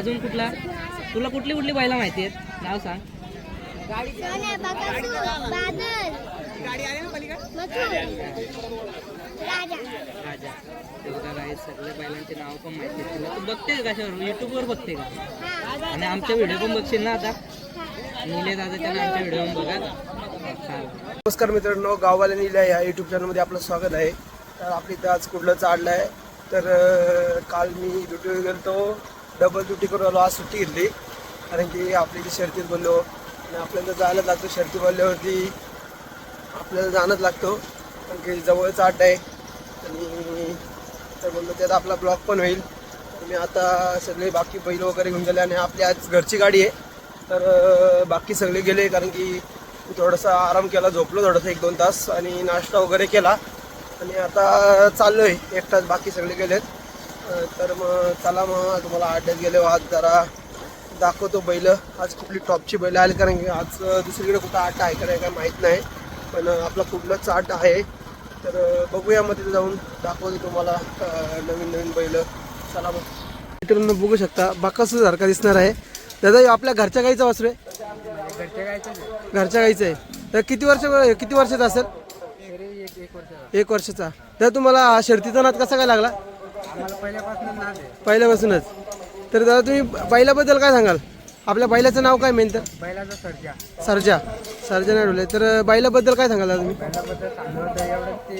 अजून कुठला? तुला कुठली कुठली बैला माहिती आहेत? नाव सांग. राजा. राजा. ते बघा guys, सगळे बैलांचे नाव पण माहिती आहेत. तुला तू बघते का कशावर? युट्यूबवर बघते का? हा. आणि आमच्या व्हिडिओ पण बघशील ना आता? निले दादाच्या आमच्या व्हिडिओ पण बघा. नमस्कार मित्रांनो गाववाल्या निल्या या यूट्यूब चॅनलमध्ये आपलं स्वागत आहे. तर आपली इथं आज कुठलं चाललं आहे तर काल मी ड्युटीवर गेलो तो डबल ड्युटी करून आलो आज सुट्टी घेतली. कारण की आपली जी शर्तीत बोललो. आणि आपल्याला जायला लागतो शर्ती बोलल्यावरती आपल्याला जाणंच लागतो. कारण की जवळच आठ आहे. आणि तर बोललो त्यात आपला ब्लॉक पण होईल. मी आता सगळे बाकी बैल वगैरे घेऊन गेले आणि आपली आज घरची गाडी आहे. तर बाकी सगळे गेले कारण की थोडासा आराम केला झोपलो थोडासा एक दोन तास आणि नाश्ता वगैरे केला. आणि आता चाललो आहे एक तास बाकी सगळे गेलेत. तर मग चला मग तुम्हाला अड्ड्यात गेले आज जरा दाखवतो बैल. आज कुठली टॉपची बैल आली कारण की आज दुसरीकडे कुठं आट आहे का नाही काय माहीत नाही. पण आपला कुठलाच आट आहे. तर बघूया मग तिथे जाऊन दाखवतो तुम्हाला नवीन नवीन बैल. चला मग. मित्रांनो बघू शकता बाकासू सारखा दिसणार आहे. दादा आपल्या घरच्या गाईचा वासरू आहे? घरच्या गाईचं आहे. तर किती वर्ष किती वर्षाचा असेल? एक वर्षाचा. तर तुम्हाला शर्तीचा नाद कसा काय लागला? पहिल्यापासूनच. तर दादा तुम्ही बैलाबद्दल काय सांगाल? आपल्या बैलाचं नाव काय मेन तर? बैलाचा सर्जा. सरजा. सरजा नाही ठेवले तर बैलाबद्दल काय सांगाल दादा तुम्ही? बैलाबद्दल चांगलं होतं एवढंच ते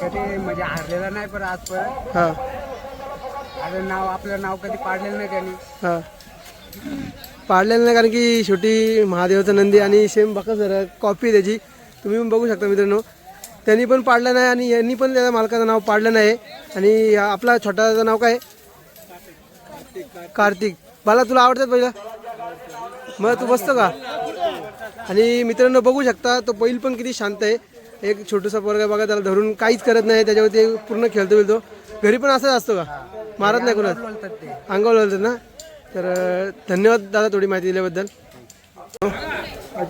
कधी म्हणजे हारलेला नाही पण आजपर्यंत. हां. अजून नाव आपलं नाव कधी पाडलेलं नाही त्यांनी. हां. पाडलेलं नाही कारण की शेवटी महादेवाचा नंदी आणि सेम बघा सर कॉपी त्याची. तुम्ही पण बघू शकता मित्रांनो. त्यांनी पण पाडलं नाही आणि यांनी पण त्या मालकाचं नाव पाडलं नाही. आणि आपला छोटाचं नाव काय? कार्तिक. मला तुला आवडतात पहिला मग तू बसतो का? आणि मित्रांनो बघू शकता तो बैल पण किती शांत आहे. एक छोटूसा पोरगा बघा त्याला धरून काहीच करत नाही त्याच्यावरती पूर्ण खेळतो बिलतो. घरी पण असंच असतो का? मारत नाही कोणाला अंगावर बोलतात ना? तर धन्यवाद दादा थोडी माहिती दिल्याबद्दल.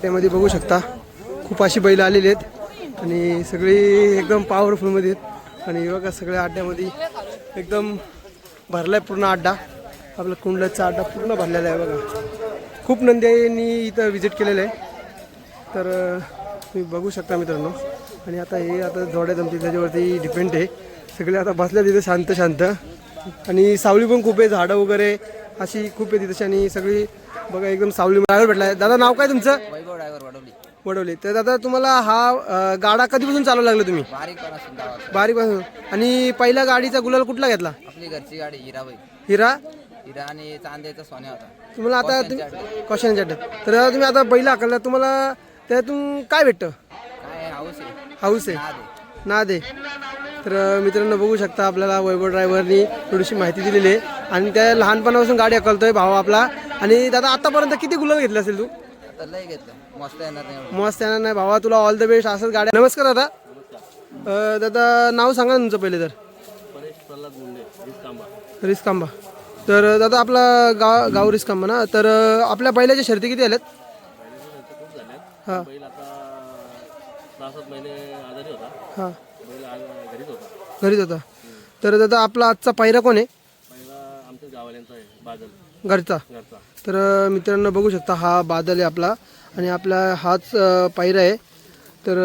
त्यामध्ये बघू शकता खूप अशी बैलं आलेली आहेत. आणि सगळी एकदम पॉवरफुलमध्ये आहेत. आणि बघा सगळ्या अड्ड्यामध्ये एकदम भरला आहे पूर्ण अड्डा आपला कुंडलाचा अड्डा पूर्ण भरलेला आहे बघा. खूप नंद्यांनी इथं व्हिजिट केलेलं आहे. तर तुम्ही बघू शकता मित्रांनो. आणि आता हे आता जोड्या जमतील त्याच्यावरती डिपेंड आहे. सगळे आता बसल्या तिथे शांत शांत. आणि सावली पण खूप आहे झाडं वगैरे अशी खूप आहे तिथे. आणि सगळी बघा एकदम सावली ड्रायव्हर भेटला आहे दादा नाव काय तुमचं? वडवली. तर दादा तुम्हाला हा अं, गाडा कधीपासून चालू लागला तुम्ही? बारीक पण असून गावात. बारीकपासून. आणि पहिल्या गाडीचा गुलाल कुठला घेतला? आपली घरची गाडी हिराबाई. हिरा? हिरा आणि चांदेचा सोन्या होता. तुम्हाला आता अड्ड्यात तर दादा तुम्ही आता बैल हाकलला. तुम्हाला त्यातून काय भेटतं? काय हाऊस आहे. हाऊस आहे. नाद आहे. ना दे तर मित्रांनो बघू शकता आपल्याला वैभव ड्रायव्हरनी थोडीशी माहिती दिलेली आहे. आणि त्या लहानपणापासून गाडी हकलतोय भाऊ आपला. आणि दादा आतापर्यंत किती गुलाल घेतले असेल तू? आता लय घेतलं. मस्त येणार नाही. मस्त भावा तुला ऑल द बेस्ट असंच गाड्या नमस्कार दादा. अं, दादा नाव सांगा ना तुमचं पहिले तर. रिस्कांबा. तर दादा आपला गाव गाव रिस्कांबा ना? तर अं, आपल्या बैलाच्या शर्ती किती आल्यात? हां. हां. घरीच होता. घरीच होता तर दादा आपला आजचा पायरा कोण आहे? पहिला आमच्या गावाल्यांचा आहे बादल. घरचा. घरचा. तर मित्रांनो बघू शकता हा बादल आहे आपला. आणि आपला हाच पायरा आहे. तर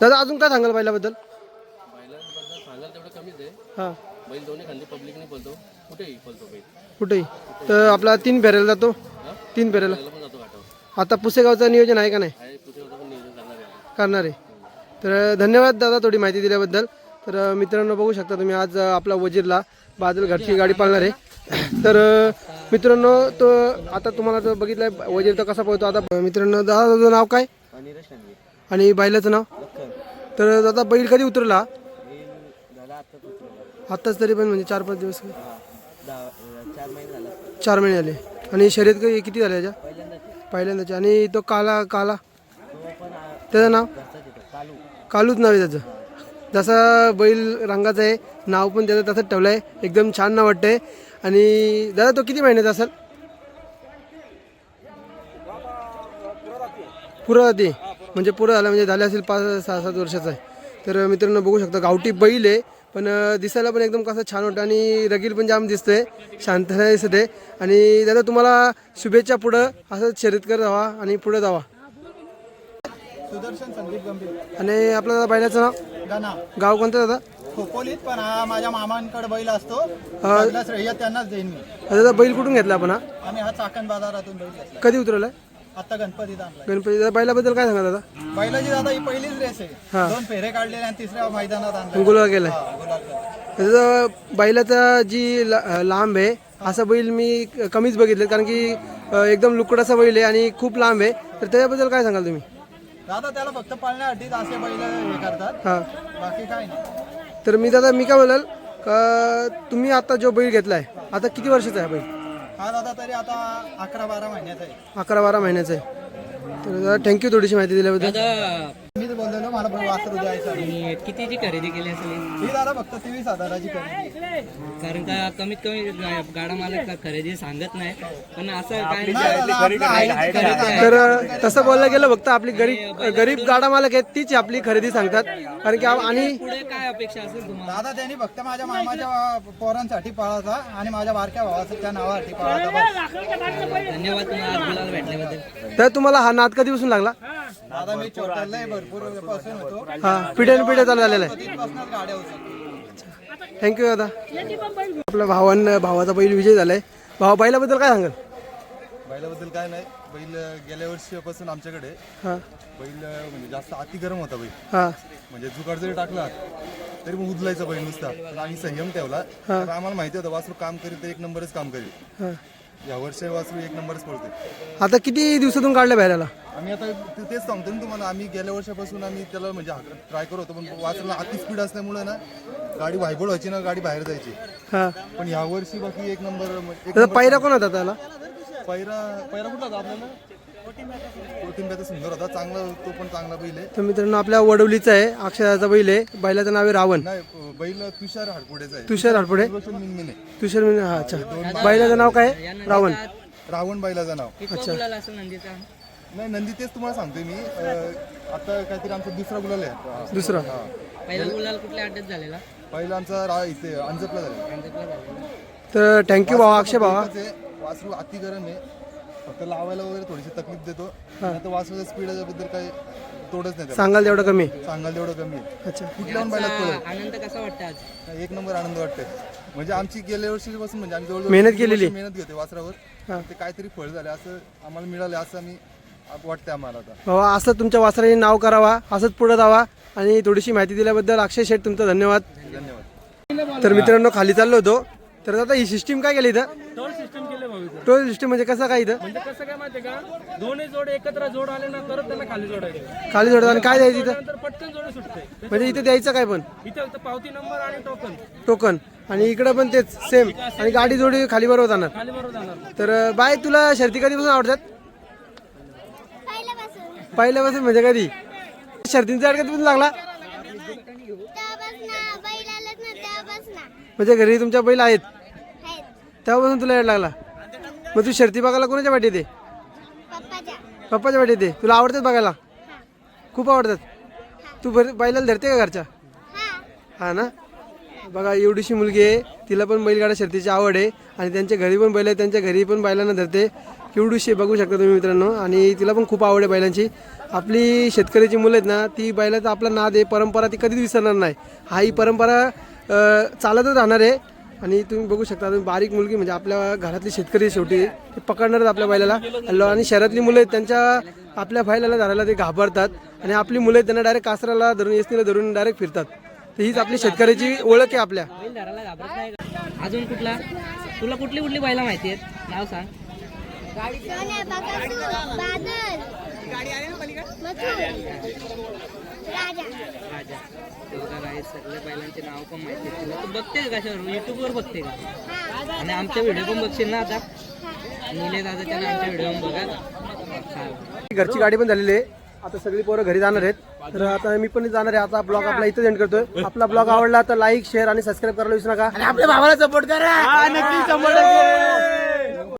दादा अजून काय सांगाल बैलाबद्दल? बैलांबद्दल सांगाल तेवढं कमीच आहे. हां. बैल दोन्ही पब्लिकने बोलतो कुठेही बोलतो बैल. कुठेही. तर आपला तीन फेऱ्याला जातो. तीन फेऱ्याला. त्याला पण जातो घाटावर. आता पुसेगावचं नियोजन आहे का नाही? आहे कुठे होता पण नियोजन करणार आहे आता. करणार आहे. तर धन्यवाद दादा थोडी माहिती दिल्याबद्दल. तर अ, मित्रांनो बघू शकता तुम्ही आज अ, आपला वजीरला बादल घरची गाडी पाळणार आहे. तर अ, मित्रांनो तो आता तुम्हाला तर बघितलंय वजीर तर कसा पळतो आता? मित्रांनो दादा तुझं नाव काय? आणि बैलाचं नाव? तर दादा बैल कधी उतरला? आत्ताच तरी पण म्हणजे चार पाच दिवस चार महिने झाले. आणि शर्यत किती झाले याच्या? पहिल्यांदाचे आणि तो काला काला? त्याचं नाव? कालूच नाव आहे त्याचं. जसा बैल रंगाचं आहे नाव पण त्याचं तसंच ठेवलं आहे एकदम छान नाव वाटतंय. आणि दादा तो किती महिन्याचा असेल? पुरं जाते म्हणजे पुरं झालं म्हणजे झाले असेल पाच सहा सात वर्षाचा आहे. तर मित्रांनो बघू शकता गावठी बैल आहे पण दिसायला पण एकदम कसं छान वाटतं आणि रगील पण जाम दिसतंय. शांतता दिसते आणि दादा तुम्हाला शुभेच्छा पुढं. असंच शर्यत करत जावा आणि पुढे जावा. सुदर्शन संदीप गंभीर. आणि आपलं दादा बैलाचं नाव? गाव कोणतं दादा? खोपोलीत पण हा माझ्या मामांकडे बैल असतो. श्रेय त्यांनाच देईन मी. दादा बैल कुठून घेतला आपण हा? आम्ही हा चाकण बाजारातून बैल घेतला. कधी उतरवलाय? आता गणपतीत आणलाय. गणपती दादा बैलाबद्दल काय सांगा दादा बैलाची दादा ही पहिलीच रेस हा. आहे दोन फेरे काढलेले आणि तिसऱ्या मैदानात आणला. गुलाल गेलाय. गुलाल. त्याचं बैलाचा जी ला- लांब आहे असा बैल मी कमीच बघितलं कारण की अं, एकदम लुकडाचा बैल आहे आणि खूप लांब आहे. तर त्याच्याबद्दल काय सांगाल तुम्ही? दादा त्याला फक्त पाळण्यासाठी असे बैल हे करतात. हां. बाकी काय नाही. तर मी दादा मी काय बोलाल का तुम्ही आता जो बैल घेतलाय आता किती वर्षाचा आहे बैल? हा दादा तरी आता अकरा बारा महिन्याचा आहे. अकरा बारा महिन्याचा आहे. तर दादा थँक्यू थोडीशी माहिती दिल्याबद्दल. दादा मला पण वासरू द्यायचं आहे. आणि कितीची खरेदी केली असेल? ही दादा फक्त तेवीस हजाराची खरेदी. कारण का कमीत कमी गा- गाडा मालक का खरेदी सांगत नाही. पण असं काय नाही. दादा, आपलं आहे. ते खरेदी आहे. तर अं, तसं बोलायला गेलं फक्त आपली गरीब गरीब गाडा मालक आहेत तीच आपली खरेदी सांगतात. कारण की आणि पुढे काय अपेक्षा असेल तुम्हाला? दादा त्यांनी फक्त माझ्या मामाच्या पोरांसाठी पळाचा आणि माझ्या बारक्या भावाच्या त्या नावासाठी पळाचा. धन्यवाद तुम्हाला आज भेटल्याबद्दल. तर तुम्हाला हा नाद कधीपासून लागला? दादा मी छोटाला भरपूरपासून होतो. हा पिढ्यान पिढ्या चालू झालेला आहे. गाड्या थँक्यू दादा. आपल्या भावान भावाचा बैल विजय झालाय. भावा बैलाबद्दल काय सांगाल? बैलाबद्दल काय नाही. बैल गेल्या वर्षीपासून आमच्याकडे हा. बैल म्हणजे जास्त अति गरम होता बैल. हा. म्हणजे जुगाड जरी टाकला तरी मग उदलायचा बैल नुसता. पण आम्ही संयम ठेवला. तर आम्हाला माहिती होतं वासरू काम करीत तर एक नंबरच काम करेल हा. या वर्षी वासरू एक नंबरच पडते आता किती दिवसातून काढलं बैलाला आम्ही आता ते- तेच सांगतो ना तुम्हाला आम्ही गेल्या वर्षापासून आम्ही त्याला म्हणजे ट्राय करत होतो पण वासरूला अति स्पीड असल्यामुळे ना गाडी व्हायबोड व्हायची ना गाडी बाहेर जायची. हा. पण या वर्षी बाकी एक नंबर एक त्याचा पैरा कोण होता त्याला? पैरा पैरा कुठला होता आपल्याला? कोटिंब्याचा सुंदर होता चांगला तो पण चांगला बैल आहे. तर मित्रांनो आपल्या वडवलीचा आहे अक्षराचा बैल आहे. बैलाचं नाव आहे रावण. नाही बैल तुषार हाडपुडेचा आहे. तुषार हाडपुडे? मिनमिने. तुषार मिन- हा अच्छा. बैलाचं नाव काय? आहे? रावण. रावण बैलाचं नाव. नंदीचा. नाही नंदी तेच तुम्हाला सांगतोय मी. अं, आता काहीतरी आमचा दुसरा गुलाल आहे. दुसरा? हा. पहिला गुलाल कुठल्या अड्ड्यात झालेला? पहिला आमचा रा इथे अंजपला झाला तर थँक्यू भावा अक्षय भावा. वासरू अति गरम आहे. फक्त लावायला वगैरे थोडीशी तकलीफ देतो. वासरूच्या स्पीडच्या बद्दल काही तोडच नाही त्याला. सांगाल तेवढं कमी. सांगाल तेवढं कमी आहे. अच्छा. कुठल्या पण बैलात पळेल आनंद कसा वाटतं आज? एक नंबर आनंद वाटतोय. म्हणजे आमची गेल्या वर्षीपासून म्हणजे आम्ही जवळजवळ मेहनत तीन वर्ष केलेली. मेहनत घेते वासरावर. ते काहीतरी फळ झाले असं आम्हाला मिळाले असं आम्ही आप- वाटतंय आम्हाला आता. भावा असं तुमच्या वासराने नाव करावा असंच पुढे जावा आणि थोडीशी माहिती दिल्याबद्दल अक्षय शेठ तुमचा धन्यवाद. धन्यवाद. तर मित्रांनो खाली चाललो होतो. तर आता ही सिस्टीम काय केली इथं? इथं. टोल सिस्टीम म्हणजे कसं काय इथं? म्हणजे कसं काय माहितीये का? दोन्ही जोड एकत्र जोड आले ना तरच त्यांना खाली जोडायचे खाली जोडतात आणि काय द्यायचं इथं? नंतर पटकन जोड सुटते. म्हणजे इथं द्यायचं काय पण? इथे फक्त पावती नंबर आणि टोकन टोकन आणि इकडं पण तेच सेम आणि गाडी जोडी खाली बरोबर जाणार. खाली बरोबर जाणार. तर अं, बाय तुला शर्ती कधीपासून आवडतात? पहिल्यापासून पहिल्यापासून म्हणजे कधी? शर्तींचा आड कधीपासून लागला? तेव्हापासून बैल आलेत ना तेव्हापासून म्हणजे घरी तुमच्या बैल आहेत. आहेत. तेव्हापासून तुला येड लागला? मग तू शर्ती बघायला कोणाच्या वाटी येते पप्पाच्या. वाटी येते तुला आवडतात बघायला? खूप आवडतात. तू बरी बैलाला धरते का घरच्या? हा. ना? बघा एवढीशी मुलगी आहे. तिला पण बैलगाडा शर्तीची आवड आहे. आणि त्यांच्या घरी पण बैल आहे. त्यांच्या घरी पण बैलांना धरते. एवढीशी बघू शकता तुम्ही मित्रांनो. आणि तिला पण खूप आवड आहे बैलांची. आपली शेतकऱ्याची मुलं आहेत ना ती बैलाचा आपला नाद आहे. परंपरा ती कधीच विसरणार नाही. हा ही परंपरा चालतच राहणार आहे. आणि तुम्ही बघू शकता तुम्ही बारीक मुलगी म्हणजे आपल्या घरातली शेतकरी शेवटी ते पकडणारच आपल्या बैलाला. हल्लो आणि शहरातली मुलं आहेत त्यांच्या आपल्या बैलाला धरायला ते घाबरतात आणि आपली मुलं त्यांना डायरेक्ट कासराला धरून एसनीला धरून डायरेक्ट फिरतात. तर हीच आपली शेतकऱ्याची ओळख आहे आपल्या. अजून कुठला? तुला कुठली कुठली बैला माहिती आहेत? नाव सांग. सोन्या बकासूर बादल मथुर राजा. राजा. दुर्गा राय सगळ्या बैलांचे नाव पण माहिती आहेत तुला. तू बघते का कशावर? युट्यूबवर बघते का? हा. आणि आमच्या व्हिडिओ पण बघशील ना आता? निले दादाच्या ना आमच्या व्हिडिओ बघा. चालेल. घरची गाडी पण झालेली आहे. आता सगळी पोरं घरी जाणार आहेत. तर आता मी पण जाणार आहे. आता ब्लॉग आपला इथं एंड करतोय. आपला ब्लॉग आवडला तर लाईक शेअर आणि सबस्क्राईब करायला विसरू नका. आणि आपल्या भावाला सपोर्ट करा.